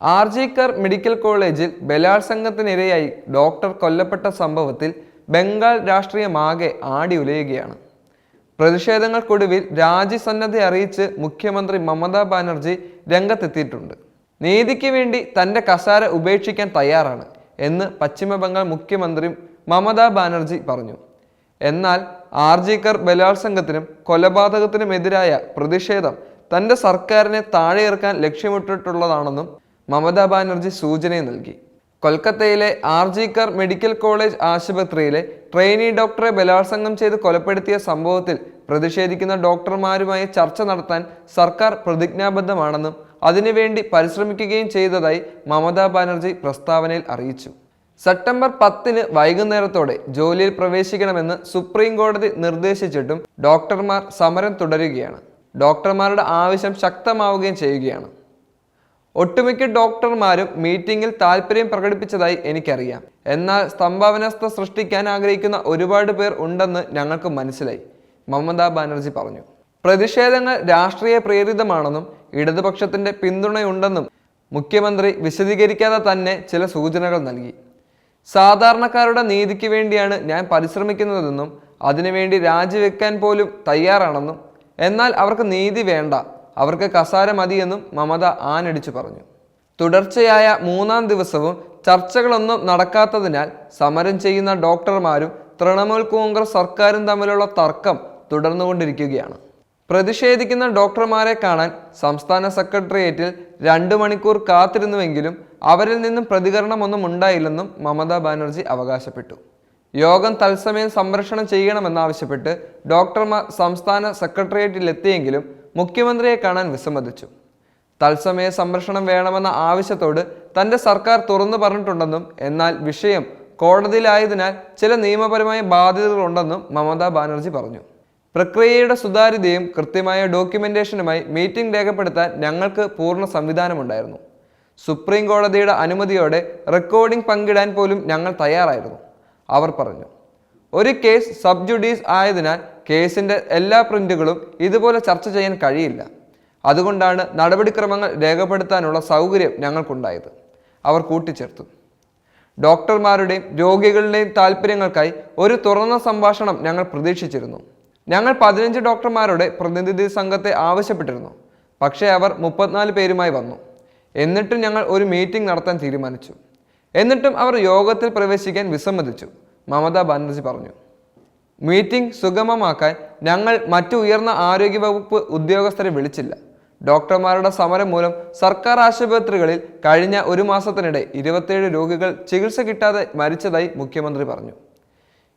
R G Kar medical കോളേജിൽ ബലാത്സംഗത്തിനിരയായി doctor കൊല്ലപ്പെട്ട സംഭവത്തിൽ ബംഗാൾ രാഷ്ട്രീയമാകെ ആടി ഉലയുകയാണ്. പ്രതിഷേധങ്ങൾക്കൊടുവിൽ രാജിസന്നദ്ധ അറിയിച്ച് മുഖ്യമന്ത്രി മമതാ ബാനർജി രംഗത്തെത്തിയിട്ടുണ്ട്. നീതിക്ക് വേണ്ടി തന്റെ കസാര ഉപേക്ഷിക്കാൻ തയ്യാറാണ് എന്ന് പശ്ചിമ ബംഗാൾ മുഖ്യമന്ത്രി മമതാ ബാനർജി പറഞ്ഞു. എന്നാൽ ആർ ജി കർ ബലാത്സംഗത്തിനും കൊലപാതകത്തിനുമെതിരായ പ്രതിഷേധം തന്റെ സർക്കാരിനെ താഴെയിറക്കാൻ ലക്ഷ്യമിട്ടിട്ടുള്ളതാണെന്നും മമതാ ബാനർജി സൂചനയും നൽകി. കൊൽക്കത്തയിലെ R G Kar medical college ആശുപത്രിയിലെ ട്രെയിനി ഡോക്ടറെ ബലാത്സംഗം ചെയ്ത് കൊലപ്പെടുത്തിയ സംഭവത്തിൽ പ്രതിഷേധിക്കുന്ന ഡോക്ടർമാരുമായി ചർച്ച നടത്താൻ സർക്കാർ പ്രതിജ്ഞാബദ്ധമാണെന്നും അതിനുവേണ്ടി പരിശ്രമിക്കുകയും ചെയ്തതായി മമതാ ബാനർജി പ്രസ്താവനയിൽ അറിയിച്ചു. സെപ്റ്റംബർ പത്തിന് വൈകുന്നേരത്തോടെ ജോലിയിൽ പ്രവേശിക്കണമെന്ന് സുപ്രീം കോടതി നിർദ്ദേശിച്ചിട്ടും ഡോക്ടർമാർ സമരം തുടരുകയാണ്. ഡോക്ടർമാരുടെ ആവശ്യം ശക്തമാവുകയും ചെയ്യുകയാണ്. ഒട്ടുമിക്ക ഡോക്ടർമാരും മീറ്റിംഗിൽ താല്പര്യം പ്രകടിപ്പിച്ചതായി എനിക്കറിയാം. എന്നാൽ സ്തംഭാവനസ്ഥ സൃഷ്ടിക്കാൻ ആഗ്രഹിക്കുന്ന ഒരുപാട് പേർ ഉണ്ടെന്ന് ഞങ്ങൾക്ക് മനസ്സിലായി മമതാ ബാനർജി പറഞ്ഞു. പ്രതിഷേധങ്ങൾ രാഷ്ട്രീയ പ്രേരിതമാണെന്നും ഇടതുപക്ഷത്തിന്റെ പിന്തുണയുണ്ടെന്നും മുഖ്യമന്ത്രി വിശദീകരിക്കാതെ തന്നെ ചില സൂചനകൾ നൽകി. സാധാരണക്കാരുടെ നീതിക്ക് വേണ്ടിയാണ് ഞാൻ പരിശ്രമിക്കുന്നതെന്നും അതിനുവേണ്ടി രാജിവെക്കാൻ പോലും തയ്യാറാണെന്നും എന്നാൽ അവർക്ക് നീതി വേണ്ട അവർക്ക് കസാര മതിയെന്നും മമത ആനടിച്ചു പറഞ്ഞു. തുടർച്ചയായ മൂന്നാം ദിവസവും ചർച്ചകളൊന്നും നടക്കാത്തതിനാൽ സമരം ചെയ്യുന്ന ഡോക്ടർമാരും തൃണമൂൽ കോൺഗ്രസ് സർക്കാരും തമ്മിലുള്ള തർക്കം തുടർന്നുകൊണ്ടിരിക്കുകയാണ്. പ്രതിഷേധിക്കുന്ന ഡോക്ടർമാരെ കാണാൻ സംസ്ഥാന സെക്രട്ടേറിയറ്റിൽ രണ്ടു മണിക്കൂർ കാത്തിരുന്നുവെങ്കിലും അവരിൽ നിന്നും പ്രതികരണമൊന്നും ഉണ്ടായില്ലെന്നും മമതാ ബാനർജി അവകാശപ്പെട്ടു. യോഗം തത്സമയം സംരക്ഷണം ചെയ്യണമെന്നാവശ്യപ്പെട്ട് ഡോക്ടർമാർ സംസ്ഥാന സെക്രട്ടേറിയറ്റിലെത്തിയെങ്കിലും മുഖ്യമന്ത്രിയെ കാണാൻ വിസമ്മതിച്ചു. തത്സമയ സംരക്ഷണം വേണമെന്ന ആവശ്യത്തോട് തന്റെ സർക്കാർ തുറന്നു പറഞ്ഞിട്ടുണ്ടെന്നും എന്നാൽ വിഷയം കോടതിയിലായതിനാൽ ചില നിയമപരമായ ബാധ്യതകളുണ്ടെന്നും മമതാ ബാനർജി പറഞ്ഞു. പ്രക്രിയയുടെ സുതാര്യതയും കൃത്യമായ ഡോക്യുമെന്റേഷനുമായി മീറ്റിംഗ് രേഖപ്പെടുത്താൻ ഞങ്ങൾക്ക് പൂർണ സംവിധാനമുണ്ടായിരുന്നു. സുപ്രീം കോടതിയുടെ അനുമതിയോടെ റെക്കോർഡിംഗ് പങ്കിടാൻ പോലും ഞങ്ങൾ തയ്യാറായിരുന്നു അവർ പറഞ്ഞു. ഒരു കേസ് സബ്ജുഡീസ് ആയതിനാൽ കേസിന്റെ എല്ലാ പ്രിന്റുകളും ഇതുപോലെ ചർച്ച ചെയ്യാൻ കഴിയില്ല. അതുകൊണ്ടാണ് നടപടിക്രമങ്ങൾ രേഖപ്പെടുത്താനുള്ള സൗകര്യം ഞങ്ങൾക്കുണ്ടായത്. അവർ കൂട്ടിച്ചേർത്തു. ഡോക്ടർമാരുടെയും രോഗികളുടെയും താല്പര്യങ്ങൾക്കായി ഒരു തുറന്ന സംഭാഷണം ഞങ്ങൾ പ്രതീക്ഷിച്ചിരുന്നു. ഞങ്ങൾ പതിനഞ്ച് ഡോക്ടർമാരുടെ പ്രതിനിധി സംഘത്തെ ആവശ്യപ്പെട്ടിരുന്നു. പക്ഷേ അവർ മുപ്പത്തിനാല് പേരുമായി വന്നു. എന്നിട്ടും ഞങ്ങൾ ഒരു മീറ്റിംഗ് നടത്താൻ തീരുമാനിച്ചു. എന്നിട്ടും അവർ യോഗത്തിൽ പ്രവേശിക്കാൻ വിസമ്മതിച്ചു. മമതാ ബാനർജി പറഞ്ഞു. മീറ്റിംഗ് സുഗമമാക്കാൻ ഞങ്ങൾ മറ്റു ഉയർന്ന ആരോഗ്യവകുപ്പ് ഉദ്യോഗസ്ഥരെ വിളിച്ചില്ല. ഡോക്ടർമാരുടെ സമരം മൂലം സർക്കാർ ആശുപത്രികളിൽ കഴിഞ്ഞ ഒരു മാസത്തിനിടെ ഇരുപത്തേഴ് രോഗികൾ ചികിത്സ കിട്ടാതെ മരിച്ചതായി മുഖ്യമന്ത്രി പറഞ്ഞു.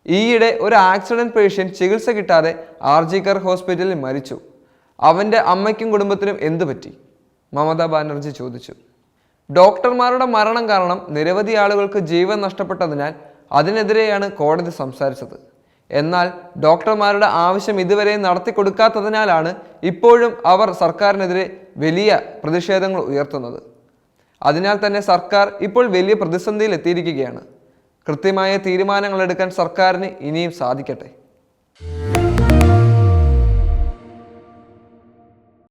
ഈയിടെ ഒരു ആക്സിഡന്റ് പേഷ്യന്റ് ചികിത്സ കിട്ടാതെ ആർ ജി കർ ഹോസ്പിറ്റലിൽ മരിച്ചു. അവന്റെ അമ്മയ്ക്കും കുടുംബത്തിനും എന്തു പറ്റി? മമതാ ബാനർജി ചോദിച്ചു. ഡോക്ടർമാരുടെ മരണം കാരണം നിരവധി ആളുകൾക്ക് ജീവൻ നഷ്ടപ്പെട്ടതിനാൽ അതിനെതിരെയാണ് കോടതി സംസാരിച്ചത്. എന്നാൽ ഡോക്ടർമാരുടെ ആവശ്യം ഇതുവരെ നടത്തി കൊടുക്കാത്തതിനാലാണ് ഇപ്പോഴും അവർ സർക്കാരിനെതിരെ വലിയ പ്രതിഷേധങ്ങൾ ഉയർത്തുന്നത്. അതിനാൽ തന്നെ സർക്കാർ ഇപ്പോൾ വലിയ പ്രതിസന്ധിയിൽ എത്തിയിരിക്കുകയാണ് കൃത്യമായ തീരുമാനങ്ങൾ എടുക്കാൻ സർക്കാരിന് ഇനിയും സാധിക്കട്ടെ.